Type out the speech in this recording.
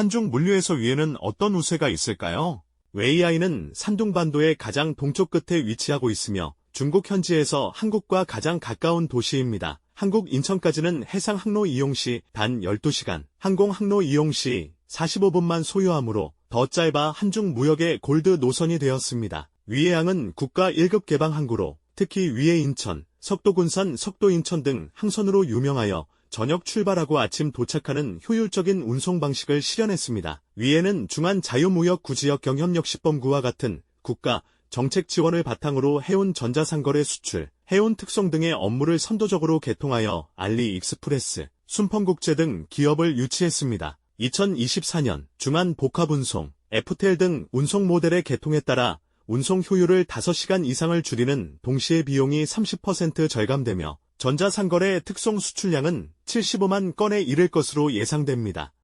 한중 물류에서 위에는 어떤 우세가 있을까요? 웨이아이는 산둥반도의 가장 동쪽 끝에 위치하고 있으며 중국 현지에서 한국과 가장 가까운 도시입니다. 한국 인천까지는 해상 항로 이용 시 단 12시간, 항공 항로 이용 시 45분만 소요하므로 더 짧아 한중 무역의 골드 노선이 되었습니다. 위해항은 국가 1급 개방 항구로 특히 위해 인천, 석도군산, 석도인천 등 항선으로 유명하여 저녁 출발하고 아침 도착하는 효율적인 운송 방식을 실현했습니다. 위에는 중한 자유무역 구지역 경협력 시범구와 같은 국가 정책 지원을 바탕으로 해운 전자상거래 수출, 해운 특송 등의 업무를 선도적으로 개통하여 알리 익스프레스, 순펑국제 등 기업을 유치했습니다. 2024년 중한 복합운송, FTL 등 운송 모델의 개통에 따라 운송 효율을 5시간 이상을 줄이는 동시에 비용이 30% 절감되며 전자상거래 특송 수출량은 75만 건에 이를 것으로 예상됩니다.